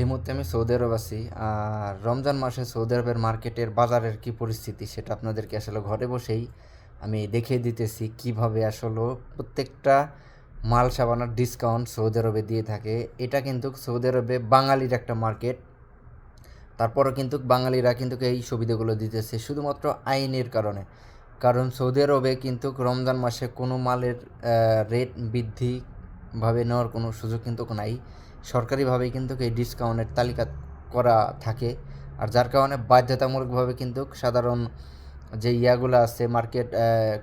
এই মুহূর্তে আমি সৌদি আরব আছি, আর রমজান মাসে সৌদি আরবের মার্কেটের বাজারের কি পরিস্থিতি সেটা আপনাদেরকে আসলে ঘরে বসেই আমি দেখিয়ে দিতেছি কীভাবে আসলে প্রত্যেকটা মাল সাবানার ডিসকাউন্ট সৌদি আরবে দিয়ে থাকে। এটা কিন্তু সৌদি আরবে বাঙালির একটা মার্কেট। তারপরও কিন্তু বাঙালিরা কিন্তু এই সুবিধাগুলো দিতেছে শুধুমাত্র আইনের কারণে। কারণ সৌদি আরবে কিন্তু রমজান মাসে কোনো মালের রেট বৃদ্ধিভাবে নেওয়ার কোনো সুযোগ কিন্তু নাই। সরকারিভাবেই কিন্তু এই ডিসকাউন্টের তালিকা করা থাকে। আর যার কারণে বাধ্যতামূলকভাবে কিন্তু সাধারণ যে ইয়াগুলো আছে মার্কেট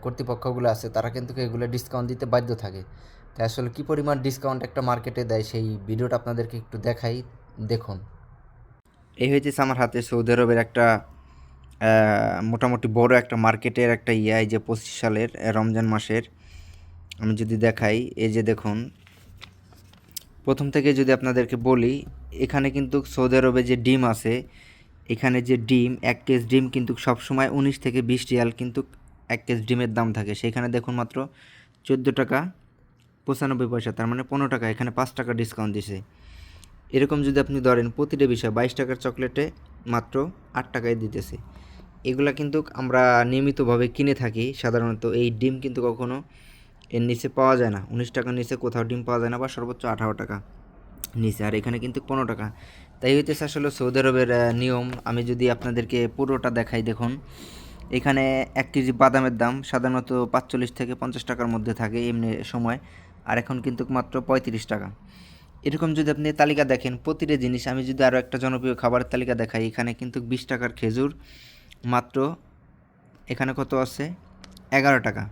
কর্তৃপক্ষগুলো আছে, তারা কিন্তু এগুলো ডিসকাউন্ট দিতে বাধ্য থাকে। তাই আসলে কী পরিমাণ ডিসকাউন্ট একটা মার্কেটে দেয় সেই ভিডিওটা আপনাদেরকে একটু দেখাই, দেখুন। এই হয়েছে আমার হাতে সৌদি আরবের একটা মোটামুটি বড় একটা মার্কেটের একটা ইয়া যে পঁচিশ সালের রমজান মাসের। আমি যদি দেখাই, এই যে দেখুন প্রথম থেকে যদি আপনাদেরকে বলি, এখানে কিন্তু সৌদি আরবে যে ডিম আছে, এখানে যে ডিম, এক কেজ ডিম কিন্তু সবসময় উনিশ থেকে বিশ রিয়াল কিন্তু এক কেজ ডিমের দাম থাকে। সেখানে দেখুন মাত্র চোদ্দ টাকা পঁচানব্বই পয়সা, তার মানে পনেরো টাকা, এখানে পাঁচ টাকা ডিসকাউন্ট দিছে। এরকম যদি আপনি ধরেন প্রতিটা বিষয়, বাইশ টাকার চকলেটে মাত্র আট টাকায় দিতেছে। এগুলা কিন্তু আমরা নিয়মিতভাবে কিনে থাকি, সাধারণত এই ডিম কিন্তু কখনো এর নিচে পাওয়া যায় না। উনিশ টাকার নিচে কোথাও ডিম পাওয়া যায় না বা সর্বোচ্চ আঠারো টাকা নিচে, আর এখানে কিন্তু পনেরো টাকা। তাই হইতেছে আসলে সৌদি আরবের নিয়ম। আমি যদি আপনাদেরকে পুরোটা দেখাই, দেখুন। এখানে এক কেজি বাদামের দাম সাধারণত পাঁচচল্লিশ থেকে পঞ্চাশ টাকার মধ্যে থাকে এমনি সময়, আর এখন কিন্তু মাত্র পঁয়ত্রিশ টাকা। এরকম যদি আপনি তালিকা দেখেন, প্রতিটা জিনিস, আমি যদি আরও একটা জনপ্রিয় খাবারের তালিকা দেখাই, এখানে কিন্তু বিশ টাকার খেজুর মাত্র, এখানে কত আছে? এগারো টাকা।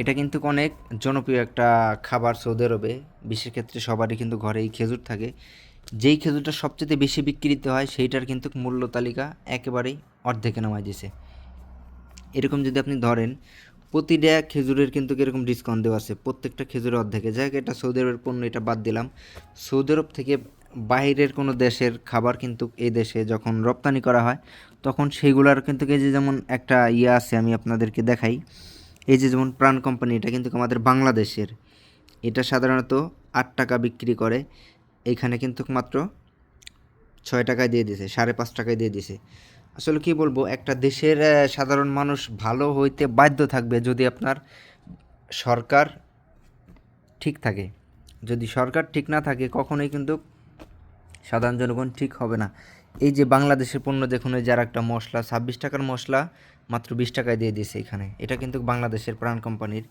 এটা কিন্তু অনেক জনপ্রিয় একটা খাবার সৌদি আরবে বিশেষ ক্ষেত্রে সবারই কিন্তু ঘরে এই খেজুর থাকে। যেই খেজুরটা সবচেয়ে বেশি বিক্রিতে হয়, সেইটার কিন্তু মূল্য তালিকা একেবারেই অর্ধেকে নামায় দিছে। এরকম যদি আপনি ধরেন, প্রতিটা খেজুরের কিন্তু এরকম ডিসকাউন্ট দেওয়া আছে? প্রত্যেকটা খেজুরের অর্ধেকে। যাই হোক, এটা সৌদি আরবের পণ্য, এটা বাদ দিলাম। সৌদি আরব থেকে বাইরের কোনো দেশের খাবার কিন্তু এই দেশে যখন রপ্তানি করা হয়, তখন সেইগুলার কিন্তু যে যেমন একটা ইয়ে আছে, আমি আপনাদেরকে দেখাই। এই যে যেমন প্রাণ কোম্পানি এটা কিন্তু আমাদের বাংলাদেশের। এটা সাধারণত আট টাকা বিক্রি করে। এইখানে কিন্তু মাত্র ছয় টাকায় দিয়ে দিছে, সাড়ে পাঁচ টাকায় দিয়ে দিছে। আসলে কি বলব, একটা দেশের সাধারণ মানুষ ভালো হইতে বাধ্য থাকবে যদি আপনার সরকার ঠিক থাকে। যদি সরকার ঠিক না থাকে, কখনোই কিন্তু সাধারণ জনগণ ঠিক হবে না। এই যে বাংলাদেশের পণ্য দেখুন যার একটা মশলা, ছাব্বিশ টাকার মশলা মাত্র বিশ টাকায় দিয়ে দিয়েছে এখানে। এটা কিন্তু বাংলাদেশের প্রাণ কোম্পানির।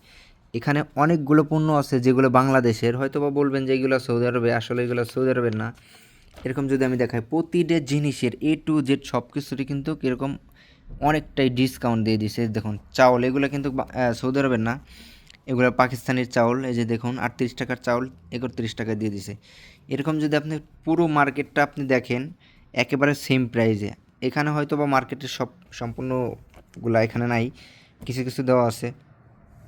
এখানে অনেকগুলো পণ্য আছে যেগুলো বাংলাদেশের। হয়তো বা বলবেন যে এগুলো সৌদি আরবে, আসলে এগুলো সৌদি আরবের না। এরকম যদি আমি দেখাই, প্রতিটা জিনিসের এ টু জেড সব কিছুরই কিন্তু এরকম অনেকটাই ডিসকাউন্ট দিয়ে দিছে দেখুন, চাউল, এগুলো কিন্তু সৌদি আরবের না। এগুলো পাকিস্তানের চাউল, এই যে দেখুন, আটত্রিশ টাকার চাউল, একত্রিশ টাকা দিয়ে দিছে। এরকম যদি আপনি পুরো মার্কেটটা আপনি দেখেন, একেবারে সেম প্রাইজে এখানে হয়তো বা মার্কেটের সব সম্পূর্ণগুলা এখানে নাই, কিছু কিছু দেওয়া আছে।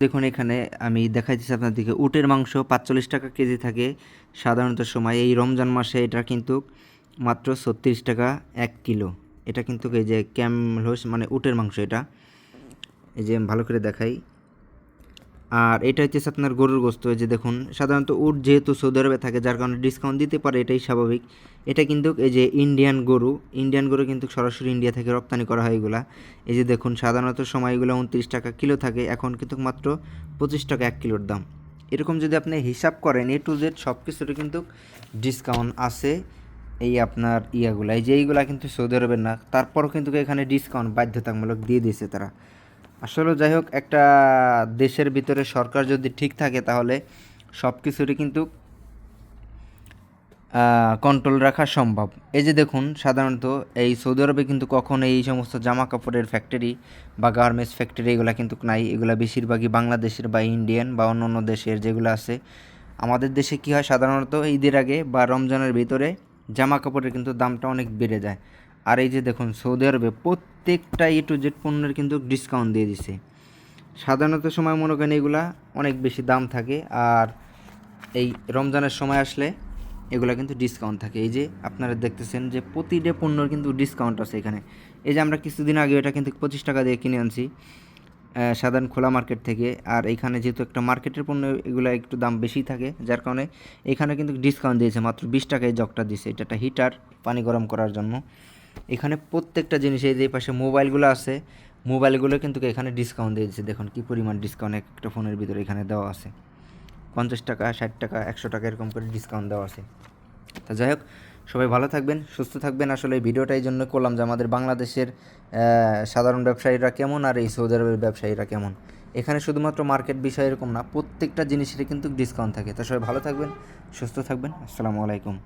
দেখুন এখানে আমি দেখাইতেছি আপনাদেরকে, উটের মাংস পাঁচচল্লিশ টাকা কেজি থাকে। সাধারণত সময় এই রমজান মাসে এটা কিন্তু মাত্র ছত্রিশ টাকা এক কিলো। এটা কিন্তু এই যে ক্যামলোস মানে উটের মাংস এটা। এই যে ভালো করে দেখাই। আর এটা হচ্ছে আপনার গরুর গোস্ত, এই যে দেখুন, সাধারণত উট যেহেতু সৌদি আরবে থাকে, যার কারণে ডিসকাউন্ট দিতে পারে, এটাই স্বাভাবিক। এটা কিন্তু এই যে ইন্ডিয়ান গরু ইন্ডিয়ান গরু কিন্তু সরাসরি ইন্ডিয়া থেকে রপ্তানি করা হয় এগুলা। এই যে দেখুন, সাধারণত সময় এগুলো উনত্রিশ টাকা কিলো থাকে, এখন কিন্তু মাত্র পঁচিশ টাকা এক কিলোর দাম। এরকম যদি আপনি হিসাব করেন এ টু জেড সব কিছুরই কিন্তু ডিসকাউন্ট আছে এই আপনার ইয়াগুলা। এই যে এইগুলা কিন্তু সৌদি আরবের না, তারপরও কিন্তু এখানে ডিসকাউন্ট বাধ্যতামূলক দিয়ে দিয়েছে তারা। আসলে যাই হোক, একটা দেশের ভিতরে সরকার যদি ঠিক থাকে তাহলে সব কিছুরই কিন্তু কন্ট্রোল রাখা সম্ভব। এই যে দেখুন, সাধারণত এই সৌদি আরবে কিন্তু কখনো এই সমস্ত জামা কাপড়ের ফ্যাক্টরি বা গার্মেন্টস ফ্যাক্টরি এগুলো কিন্তু নাই। এগুলো বেশিরভাগই বাংলাদেশের বা ইন্ডিয়ান বা অন্য অন্য দেশের যেগুলো আছে। আমাদের দেশে কি হয়, সাধারণত ঈদের আগে বা রমজানের ভিতরে জামা কাপড়ের কিন্তু দামটা অনেক বেড়ে যায়। আর এই যে দেখুন, সৌদি আরবে প্রত্যেকটা এ টু জেড পণ্যের কিন্তু ডিসকাউন্ট দিয়ে দিছে। সাধারণত সময় মনে করেন এগুলা অনেক বেশি দাম থাকে আর এই রমজানের সময় আসলে এগুলা কিন্তু ডিসকাউন্ট থাকে। এই যে আপনারা দেখতেছেন যে প্রতিটা পণ্যর কিন্তু ডিসকাউন্ট আছে এখানে। এই যে আমরা কিছুদিন আগে এটা কিন্তু পঁচিশ টাকা দিয়ে কিনে আনছি সাধারণ খোলা মার্কেট থেকে। আর এখানে যেহেতু একটা মার্কেটের পণ্য, এগুলো একটু দাম বেশি থাকে, যার কারণে এখানে কিন্তু ডিসকাউন্ট দিয়েছে। মাত্র বিশ টাকায় জগটা দিয়েছে এটা একটা হিটার পানি গরম করার জন্য। এখানে প্রত্যেকটা জিনিস এই যে পাশে মোবাইলগুলো আছে, মোবাইলগুলো কিন্তু এখানে ডিসকাউন্ট দিয়েছে দেখুন কী পরিমাণ ডিসকাউন্ট একটা ফোনের ভিতরে এখানে দেওয়া আছে। পঞ্চাশ টাকা, ষাট টাকা, একশো টাকা এরকম করে ডিসকাউন্ট দেওয়া আছে। তা যাই হোক, সবাই ভালো থাকবেন, সুস্থ থাকবেন। আসলে এই ভিডিওটা এই জন্য করলাম যে আমাদের বাংলাদেশের সাধারণ ব্যবসায়ীরা কেমন আর এই সৌদি আরবের ব্যবসায়ীরা কেমন? এখানে শুধুমাত্র মার্কেট বিষয় এরকম না, প্রত্যেকটা জিনিসেরই কিন্তু ডিসকাউন্ট থাকে। তা সবাই ভালো থাকবেন, সুস্থ থাকবেন। আসসালামু আলাইকুম।